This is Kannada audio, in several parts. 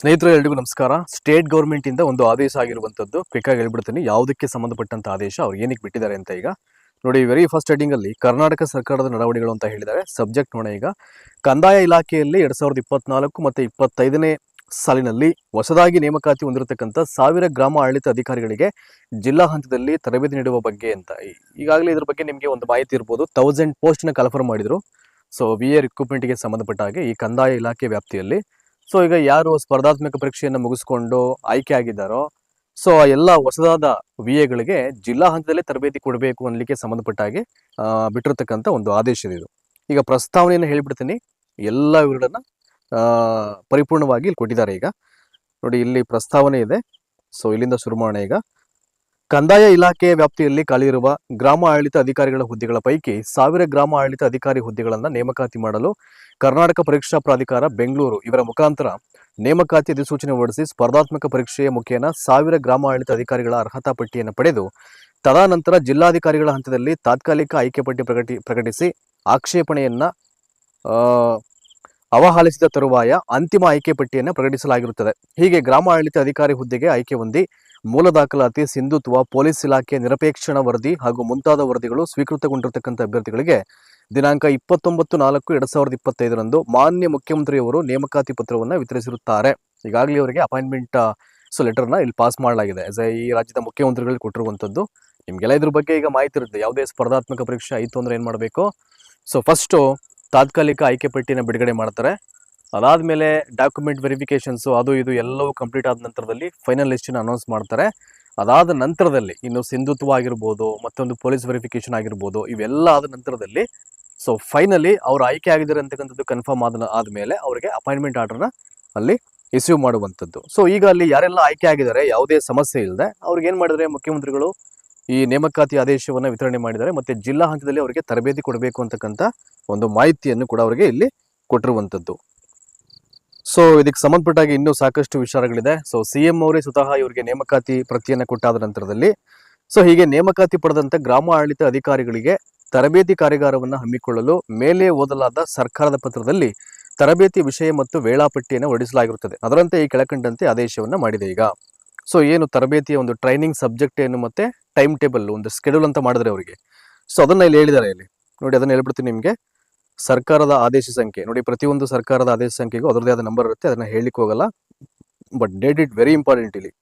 ಸ್ನೇಹಿತರು, ಎಲ್ರಿಗೂ ನಮಸ್ಕಾರ. ಸ್ಟೇಟ್ ಗೌರ್ಮೆಂಟ್ ಇಂದ ಒಂದು ಆದೇಶ ಆಗಿರುವಂತದ್ದು. ಕ್ವಿಕ್ ಆಗಿ ಹೇಳ್ಬಿಡ್ತೀನಿ. ಯಾವುದಕ್ಕೆ ಸಂಬಂಧಪಟ್ಟಂತ ಆದೇಶ ಅವ್ರು ಏನಕ್ಕೆ ಬಿಟ್ಟಿದ್ದಾರೆ ಅಂತ ಈಗ. ನೋಡಿ ವೆರಿ ಫಸ್ಟ್ ಹೆಡಿಂಗ್ ಅಲ್ಲಿ ಕರ್ನಾಟಕ ಸರ್ಕಾರದ ನಡವಳಿಗಳು ಅಂತ ಹೇಳಿದ್ದಾರೆ. ಸಬ್ಜೆಕ್ಟ್ ನೋಡಿ ಈಗ. ಕಂದಾಯ ಇಲಾಖೆಯಲ್ಲಿ ಎರಡ್ ಸಾವಿರದ ಇಪ್ಪತ್ನಾಲ್ಕು ಮತ್ತೆ ಇಪ್ಪತ್ತೈದನೇ ಸಾಲಿನಲ್ಲಿ ಹೊಸದಾಗಿ ನೇಮಕಾತಿ ಹೊಂದಿರತಕ್ಕಂಥ ಸಾವಿರ ಗ್ರಾಮ ಆಡಳಿತ ಅಧಿಕಾರಿಗಳಿಗೆ ಜಿಲ್ಲಾ ಹಂತದಲ್ಲಿ ತರಬೇತಿ ನೀಡುವ ಬಗ್ಗೆ ಅಂತ. ಈಗಾಗಲೇ ಇದ್ರ ಬಗ್ಗೆ ನಿಮಗೆ ಒಂದು ಮಾಹಿತಿ ಇರ್ಬೋದು. ತೌಸಂಡ್ ಪೋಸ್ಟ್ನ ಕನ್ಫರ್ಮ್ ಮಾಡಿದ್ರು. ಸೊ ವಿ ಎ ರಿಕ್ರೂಟ್ಮೆಂಟ್ಗೆ ಸಂಬಂಧಪಟ್ಟ ಹಾಗೆ ಈ ಕಂದಾಯ ಇಲಾಖೆ ವ್ಯಾಪ್ತಿಯಲ್ಲಿ ಸೊ, ಈಗ ಯಾರು ಸ್ಪರ್ಧಾತ್ಮಕ ಪರೀಕ್ಷೆಯನ್ನು ಮುಗಿಸ್ಕೊಂಡು ಆಯ್ಕೆ ಆಗಿದ್ದಾರೋ, ಸೊ ಎಲ್ಲ ಹೊಸದಾದ ವಿ ಎಗಳಿಗೆ ಜಿಲ್ಲಾ ಹಂತದಲ್ಲೇ ತರಬೇತಿ ಕೊಡಬೇಕು ಅನ್ನಲಿಕ್ಕೆ ಸಂಬಂಧಪಟ್ಟ ಹಾಗೆ ಬಿಟ್ಟಿರತಕ್ಕಂಥ ಒಂದು ಆದೇಶ ಇದು. ಈಗ ಪ್ರಸ್ತಾವನೆಯನ್ನು ಹೇಳಿಬಿಡ್ತೀನಿ. ಎಲ್ಲ ವಿವರಗಳನ್ನ ಪರಿಪೂರ್ಣವಾಗಿ ಇಲ್ಲಿ ಕೊಟ್ಟಿದ್ದಾರೆ ಈಗ. ನೋಡಿ, ಇಲ್ಲಿ ಪ್ರಸ್ತಾವನೆ ಇದೆ. ಸೊ, ಇಲ್ಲಿಂದ ಶುರು ಮಾಡೋಣ ಈಗ. ಕಂದಾಯ ಇಲಾಖೆ ವ್ಯಾಪ್ತಿಯಲ್ಲಿ ಖಾಲಿ ಇರುವ ಗ್ರಾಮ ಆಡಳಿತ ಅಧಿಕಾರಿಗಳ ಹುದ್ದೆಗಳ ಪೈಕಿ ಸಾವಿರ ಗ್ರಾಮ ಆಡಳಿತ ಅಧಿಕಾರಿ ಹುದ್ದೆಗಳನ್ನು ನೇಮಕಾತಿ ಮಾಡಲು ಕರ್ನಾಟಕ ಪರೀಕ್ಷಾ ಪ್ರಾಧಿಕಾರ ಬೆಂಗಳೂರು ಇವರ ಮುಖಾಂತರ ನೇಮಕಾತಿ ಅಧಿಸೂಚನೆ ಹೊರಡಿಸಿ ಸ್ಪರ್ಧಾತ್ಮಕ ಪರೀಕ್ಷೆಯ ಮುಖೇನ ಸಾವಿರ ಗ್ರಾಮ ಆಡಳಿತ ಅಧಿಕಾರಿಗಳ ಅರ್ಹತಾ ಪಟ್ಟಿಯನ್ನು ಪಡೆದು, ತದನಂತರ ಜಿಲ್ಲಾಧಿಕಾರಿಗಳ ಹಂತದಲ್ಲಿ ತಾತ್ಕಾಲಿಕ ಆಯ್ಕೆ ಪಟ್ಟಿ ಪ್ರಕಟಿ, ಪ್ರಕಟಿಸಿ ಆಕ್ಷೇಪಣೆಯನ್ನ ಅವಹಾಲಿಸಿದ ತರುವಾಯ ಅಂತಿಮ ಆಯ್ಕೆ ಪಟ್ಟಿಯನ್ನು ಪ್ರಕಟಿಸಲಾಗಿರುತ್ತದೆ. ಹೀಗೆ ಗ್ರಾಮ ಆಡಳಿತ ಅಧಿಕಾರಿ ಹುದ್ದೆಗೆ ಆಯ್ಕೆ ಹೊಂದಿ ಮೂಲ ದಾಖಲಾತಿ ಸಿಂಧುತ್ವ ಪೊಲೀಸ್ ಇಲಾಖೆ ನಿರಪೇಕ್ಷಣ ವರದಿ ಹಾಗೂ ಮುಂತಾದ ವರದಿಗಳು ಸ್ವೀಕೃತಗೊಂಡಿರತಕ್ಕಂಥ ಅಭ್ಯರ್ಥಿಗಳಿಗೆ ದಿನಾಂಕ ಇಪ್ಪತ್ತೊಂಬತ್ತು ನಾಲ್ಕು ಎರಡ್ ಸಾವಿರದ ಇಪ್ಪತ್ತೈದರಂದು ಮಾನ್ಯ ಮುಖ್ಯಮಂತ್ರಿಯವರು ನೇಮಕಾತಿ ಪತ್ರವನ್ನು ವಿತರಿಸಿರುತ್ತಾರೆ. ಈಗಾಗಲೇ ಅವರಿಗೆ ಅಪಾಯಿಂಟ್ಮೆಂಟ್ ಸೊ ಲೆಟರ್ನ ಇಲ್ಲಿ ಪಾಸ್ ಮಾಡಲಾಗಿದೆ. ಆಸ್ ಈ ರಾಜ್ಯದ ಮುಖ್ಯಮಂತ್ರಿಗಳಿಗೆ ಕೊಟ್ಟಿರುವಂಥದ್ದು. ನಿಮಗೆಲ್ಲ ಇದ್ರ ಬಗ್ಗೆ ಈಗ ಮಾಹಿತಿ ಇರುತ್ತೆ. ಯಾವುದೇ ಸ್ಪರ್ಧಾತ್ಮಕ ಪರೀಕ್ಷೆ ಆಯಿತು ಅಂದರೆ ಏನು ಮಾಡಬೇಕು? ಸೊ ಫಸ್ಟು ತಾತ್ಕಾಲಿಕ ಆಯ್ಕೆ ಪಟ್ಟಿನ ಬಿಡುಗಡೆ ಮಾಡ್ತಾರೆ. ಅದಾದಮೇಲೆ ಡಾಕ್ಯುಮೆಂಟ್ ವೆರಿಫಿಕೇಶನ್ಸು ಅದು ಇದು ಎಲ್ಲವೂ ಕಂಪ್ಲೀಟ್ ಆದ ನಂತರದಲ್ಲಿ ಫೈನಲ್ ಲಿಸ್ಟನ್ನು ಅನೌನ್ಸ್ ಮಾಡ್ತಾರೆ. ಅದಾದ ನಂತರದಲ್ಲಿ ಇನ್ನು ಸಿಂಧುತ್ವ ಆಗಿರ್ಬೋದು, ಮತ್ತೊಂದು ಪೊಲೀಸ್ ವೆರಿಫಿಕೇಶನ್ ಆಗಿರ್ಬೋದು, ಇವೆಲ್ಲ ಆದ ನಂತರದಲ್ಲಿ ಸೊ ಫೈನಲಿ ಅವ್ರು ಆಯ್ಕೆ ಆಗಿದ್ದಾರೆ ಅಂತಕ್ಕಂಥದ್ದು ಕನ್ಫರ್ಮ್ ಆದ ಆದಮೇಲೆ ಅವರಿಗೆ ಅಪಾಯಿಂಟ್ಮೆಂಟ್ ಆರ್ಡರ್ನ ಅಲ್ಲಿ ಇಸ್ಯೂ ಮಾಡುವಂಥದ್ದು. ಸೊ ಈಗ ಅಲ್ಲಿ ಯಾರೆಲ್ಲ ಆಯ್ಕೆ ಆಗಿದ್ದಾರೆ, ಯಾವುದೇ ಸಮಸ್ಯೆ ಇಲ್ಲದೆ ಅವ್ರಿಗೆ ಏನು ಮಾಡಿದರೆ ಮುಖ್ಯಮಂತ್ರಿಗಳು ಈ ನೇಮಕಾತಿ ಆದೇಶವನ್ನು ವಿತರಣೆ ಮಾಡಿದ್ದಾರೆ ಮತ್ತೆ ಜಿಲ್ಲಾ ಹಂತದಲ್ಲಿ ಅವರಿಗೆ ತರಬೇತಿ ಕೊಡಬೇಕು ಅಂತಕ್ಕಂಥ ಒಂದು ಮಾಹಿತಿಯನ್ನು ಕೂಡ ಅವರಿಗೆ ಇಲ್ಲಿ ಕೊಟ್ಟಿರುವಂಥದ್ದು. ಸೊ ಇದಕ್ಕೆ ಸಂಬಂಧಪಟ್ಟಾಗಿ ಇನ್ನೂ ಸಾಕಷ್ಟು ವಿಚಾರಗಳಿದೆ. ಸೊ ಸಿ ಎಂ ಅವರೇ ಸ್ವತಃ ಇವರಿಗೆ ನೇಮಕಾತಿ ಪ್ರತಿಯನ್ನು ಕೊಟ್ಟಾದ ನಂತರದಲ್ಲಿ ಸೊ ಹೀಗೆ ನೇಮಕಾತಿ ಪಡೆದಂತ ಗ್ರಾಮ ಆಡಳಿತ ಅಧಿಕಾರಿಗಳಿಗೆ ತರಬೇತಿ ಕಾರ್ಯಾಗಾರವನ್ನು ಹಮ್ಮಿಕೊಳ್ಳಲು ಮೇಲೆ ಓದಲಾದ ಸರ್ಕಾರದ ಪತ್ರದಲ್ಲಿ ತರಬೇತಿ ವಿಷಯ ಮತ್ತು ವೇಳಾಪಟ್ಟಿಯನ್ನು ಹೊರಡಿಸಲಾಗಿರುತ್ತದೆ. ಅದರಂತೆ ಈ ಕೆಳಕಂಡಂತೆ ಆದೇಶವನ್ನು ಮಾಡಿದೆ ಈಗ. ಸೊ ಏನು ತರಬೇತಿಯ ಒಂದು ಟ್ರೈನಿಂಗ್ ಸಬ್ಜೆಕ್ಟ್ ಏನು ಮತ್ತೆ ಟೈಮ್ ಟೇಬಲ್, ಒಂದು ಸ್ಕೆಡ್ಯೂಲ್ ಅಂತ ಮಾಡಿದ್ರೆ ಅವರಿಗೆ. ಸೊ ಅದನ್ನ ಇಲ್ಲಿ ಹೇಳಿದ್ದಾರೆ ಇಲ್ಲಿ. ನೋಡಿ, ಅದನ್ನ ಹೇಳ್ಬಿಡ್ತೀನಿ ನಿಮಗೆ. ಸರ್ಕಾರದ ಆದೇಶ ಸಂಖ್ಯೆ. ನೋಡಿ, ಪ್ರತಿಯೊಂದು ಸರ್ಕಾರದ ಆದೇಶ ಸಂಖ್ಯೆಗೂ ಅದರದೇ ಆದ ನಂಬರ್ ಇರುತ್ತೆ, ಅದನ್ನ ಹೇಳಲಿಕ್ಕೆ ಹೋಗಲ್ಲ but date it very important ಇಲ್ಲಿ.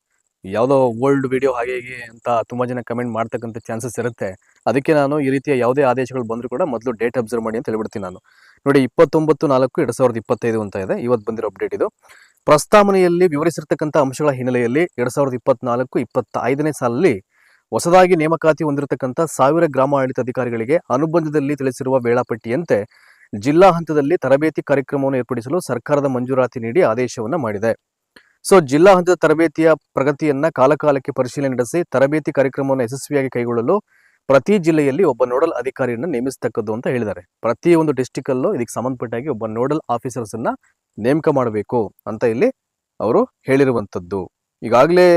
ಯಾವುದೋ ಓಲ್ಡ್ ವಿಡಿಯೋ ಹಾಗೆ ಹೀಗೆ ಅಂತ ತುಂಬಾ ಜನ ಕಮೆಂಟ್ ಮಾಡ್ತಕ್ಕಂಥ ಚಾನ್ಸಸ್ ಇರುತ್ತೆ. ಅದಕ್ಕೆ ನಾನು ಈ ರೀತಿಯ ಯಾವುದೇ ಆದೇಶಗಳು ಬಂದರೂ ಕೂಡ ಮೊದಲು ಡೇಟ್ ಅಬ್ಸರ್ವ್ ಮಾಡಿ ಅಂತ ಹೇಳ್ಬಿಡ್ತೀನಿ ನಾನು. ನೋಡಿ, ಇಪ್ಪತ್ತೊಂಬತ್ತು ನಾಲ್ಕು ಎರಡ್ ಸಾವಿರದ ಇಪ್ಪತ್ತೈದು ಅಂತ ಇದೆ. ಇವತ್ತು ಬಂದಿರೋ ಅಪ್ಡೇಟ್ ಇದು. ಪ್ರಸ್ತಾವನೆಯಲ್ಲಿ ವಿವರಿಸಿರ್ತಕ್ಕಂಥ ಅಂಶಗಳ ಹಿನ್ನೆಲೆಯಲ್ಲಿ ಎರಡ್ ಸಾವಿರದ ಇಪ್ಪತ್ನಾಲ್ಕು, ಇಪ್ಪತ್ತೈದನೇ ಸಾಲಲ್ಲಿ ಹೊಸದಾಗಿ ನೇಮಕಾತಿ ಹೊಂದಿರತಕ್ಕಂಥ ಸಾವಿರ ಗ್ರಾಮ ಆಡಳಿತ ಅಧಿಕಾರಿಗಳಿಗೆ ಅನುಬಂಧದಲ್ಲಿ ತಿಳಿಸಿರುವ ವೇಳಾಪಟ್ಟಿಯಂತೆ ಜಿಲ್ಲಾ ಹಂತದಲ್ಲಿ ತರಬೇತಿ ಕಾರ್ಯಕ್ರಮವನ್ನು ಏರ್ಪಡಿಸಲು ಸರ್ಕಾರದ ಮಂಜೂರಾತಿ ನೀಡಿ ಆದೇಶವನ್ನ ಮಾಡಿದೆ. ಸೊ, ಜಿಲ್ಲಾ ಹಂತದ ತರಬೇತಿಯ ಪ್ರಗತಿಯನ್ನ ಕಾಲಕಾಲಕ್ಕೆ ಪರಿಶೀಲನೆ ನಡೆಸಿ ತರಬೇತಿ ಕಾರ್ಯಕ್ರಮವನ್ನು ಯಶಸ್ವಿಯಾಗಿ ಕೈಗೊಳ್ಳಲು ಪ್ರತಿ ಜಿಲ್ಲೆಯಲ್ಲಿ ಒಬ್ಬ ನೋಡಲ್ ಅಧಿಕಾರಿಯನ್ನು ನೇಮಿಸತಕ್ಕದ್ದು ಅಂತ ಹೇಳಿದ್ದಾರೆ. ಪ್ರತಿ ಒಂದು ಡಿಸ್ಟಿಕ್ ಅಲ್ಲೂ ಇದಕ್ಕೆ ಸಂಬಂಧಪಟ್ಟಾಗಿ ಒಬ್ಬ ನೋಡಲ್ ಆಫೀಸರ್ಸ್ ಅನ್ನ ನೇಮಕ ಮಾಡಬೇಕು ಅಂತ ಇಲ್ಲಿ ಅವರು ಹೇಳಿರುವಂತದ್ದು. ಈಗಾಗಲೇ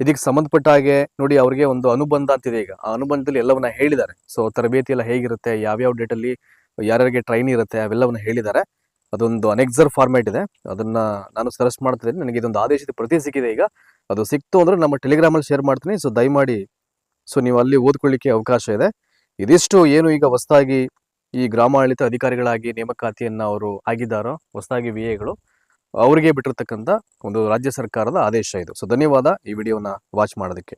ಇದಕ್ಕೆ ಸಂಬಂಧಪಟ್ಟ ಹಾಗೆ ನೋಡಿ ಅವರಿಗೆ ಒಂದು ಅನುಬಂಧ ಅಂತಿದೆ ಈಗ. ಆ ಅನುಬಂಧದಲ್ಲಿ ಎಲ್ಲವನ್ನ ಹೇಳಿದ್ದಾರೆ. ಸೊ, ತರಬೇತಿ ಎಲ್ಲ ಹೇಗಿರುತ್ತೆ, ಯಾವ್ಯಾವ ಡೇಟಲ್ಲಿ ಯಾರ್ಯಾರಿಗೆ ಟ್ರೈನ್ ಇರುತ್ತೆ ಅವೆಲ್ಲವನ್ನು ಹೇಳಿದ್ದಾರೆ. ಅದೊಂದು ಅನೆಕ್ಸರ್ ಫಾರ್ಮ್ಯಾಟ್ ಇದೆ. ಅದನ್ನ ನಾನು ಸರ್ಚ್ ಮಾಡ್ತಿದ್ದೀನಿ ನನಗೆ ಇದೊಂದು ಆದೇಶದ ಪ್ರತಿ ಸಿಕ್ಕಿದೆ ಈಗ. ಅದು ಸಿಕ್ತು ಅಂದ್ರೆ ನಮ್ಮ ಟೆಲಿಗ್ರಾಮಲ್ಲಿ ಶೇರ್ ಮಾಡ್ತೀನಿ. ಸೊ ದಯಮಾಡಿ ಸೊ ನೀವು ಅಲ್ಲಿ ಓದ್ಕೊಳ್ಳಿಕ್ಕೆ ಅವಕಾಶ ಇದೆ. ಇದಿಷ್ಟು ಏನು ಈಗ ಹೊಸದಾಗಿ ಈ ಗ್ರಾಮಾಡಳಿತ ಅಧಿಕಾರಿಗಳಾಗಿ ನೇಮಕಾತಿಯನ್ನ ಅವರು ಆಗಿದ್ದಾರೋ, ಹೊಸದಾಗಿ ವಿ ಎಗಳು ಅವರಿಗೆ ಬಿಟ್ಟಿರ್ತಕ್ಕಂಥ ಒಂದು ರಾಜ್ಯ ಸರ್ಕಾರದ ಆದೇಶ ಇದು. ಸೊ ಧನ್ಯವಾದ ಈ ವಿಡಿಯೋನ ವಾಚ್ ಮಾಡೋದಕ್ಕೆ.